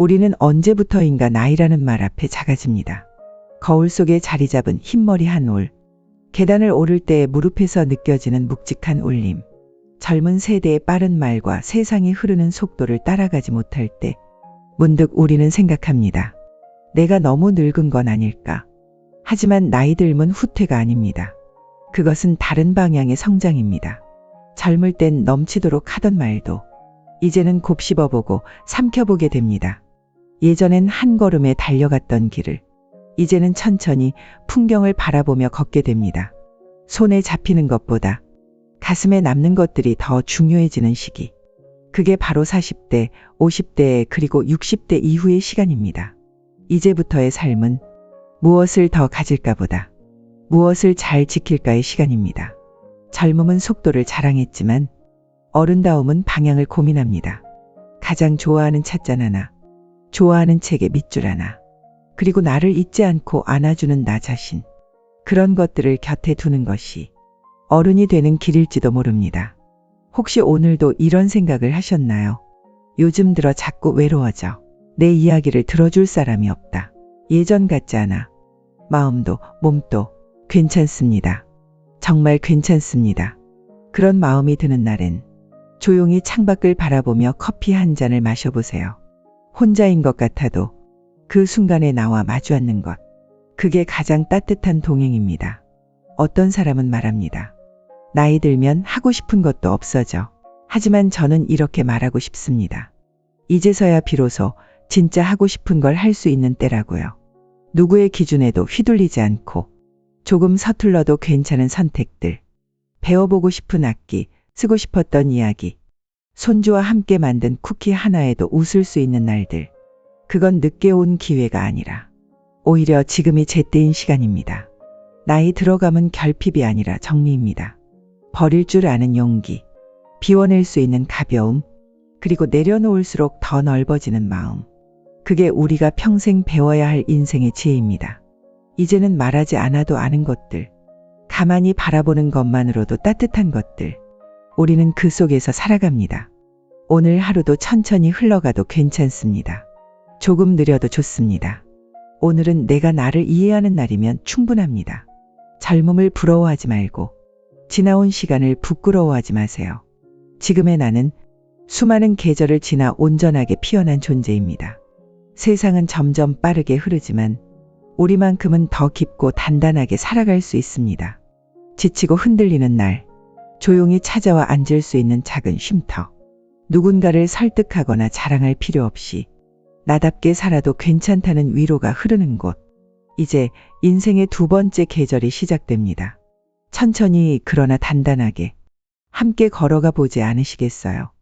우리는 언제부터인가 나이라는 말 앞에 작아집니다. 거울 속에 자리 잡은 흰머리 한 올, 계단을 오를 때 무릎에서 느껴지는 묵직한 울림, 젊은 세대의 빠른 말과 세상이 흐르는 속도를 따라가지 못할 때 문득 우리는 생각합니다. 내가 너무 늙은 건 아닐까. 하지만 나이 들면 후퇴가 아닙니다. 그것은 다른 방향의 성장입니다. 젊을 땐 넘치도록 하던 말도 이제는 곱씹어보고 삼켜보게 됩니다. 예전엔 한 걸음에 달려갔던 길을 이제는 천천히 풍경을 바라보며 걷게 됩니다. 손에 잡히는 것보다 가슴에 남는 것들이 더 중요해지는 시기. 그게 바로 40대, 50대, 그리고 60대 이후의 시간입니다. 이제부터의 삶은 무엇을 더 가질까 보다 무엇을 잘 지킬까의 시간입니다. 젊음은 속도를 자랑했지만 어른다움은 방향을 고민합니다. 가장 좋아하는 찻잔 하나, 좋아하는 책의 밑줄 하나, 그리고 나를 잊지 않고 안아주는 나 자신. 그런 것들을 곁에 두는 것이 어른이 되는 길일지도 모릅니다. 혹시 오늘도 이런 생각을 하셨나요? 요즘 들어 자꾸 외로워져. 내 이야기를 들어줄 사람이 없다. 예전 같지 않아. 마음도 몸도 괜찮습니다. 정말 괜찮습니다. 그런 마음이 드는 날엔 조용히 창밖을 바라보며 커피 한 잔을 마셔보세요. 혼자인 것 같아도 그 순간에 나와 마주 앉는 것. 그게 가장 따뜻한 동행입니다. 어떤 사람은 말합니다. 나이 들면 하고 싶은 것도 없어져. 하지만 저는 이렇게 말하고 싶습니다. 이제서야 비로소 진짜 하고 싶은 걸 할 수 있는 때라고요. 누구의 기준에도 휘둘리지 않고 조금 서툴러도 괜찮은 선택들. 배워보고 싶은 악기, 쓰고 싶었던 이야기. 손주와 함께 만든 쿠키 하나에도 웃을 수 있는 날들. 그건 늦게 온 기회가 아니라 오히려 지금이 제때인 시간입니다. 나이 들어가면 결핍이 아니라 정리입니다. 버릴 줄 아는 용기, 비워낼 수 있는 가벼움, 그리고 내려놓을수록 더 넓어지는 마음. 그게 우리가 평생 배워야 할 인생의 지혜입니다. 이제는 말하지 않아도 아는 것들, 가만히 바라보는 것만으로도 따뜻한 것들. 우리는 그 속에서 살아갑니다. 오늘 하루도 천천히 흘러가도 괜찮습니다. 조금 느려도 좋습니다. 오늘은 내가 나를 이해하는 날이면 충분합니다. 젊음을 부러워하지 말고 지나온 시간을 부끄러워하지 마세요. 지금의 나는 수많은 계절을 지나 온전하게 피어난 존재입니다. 세상은 점점 빠르게 흐르지만 우리만큼은 더 깊고 단단하게 살아갈 수 있습니다. 지치고 흔들리는 날, 조용히 찾아와 앉을 수 있는 작은 쉼터. 누군가를 설득하거나 자랑할 필요 없이 나답게 살아도 괜찮다는 위로가 흐르는 곳. 이제 인생의 두 번째 계절이 시작됩니다. 천천히 그러나 단단하게 함께 걸어가 보지 않으시겠어요?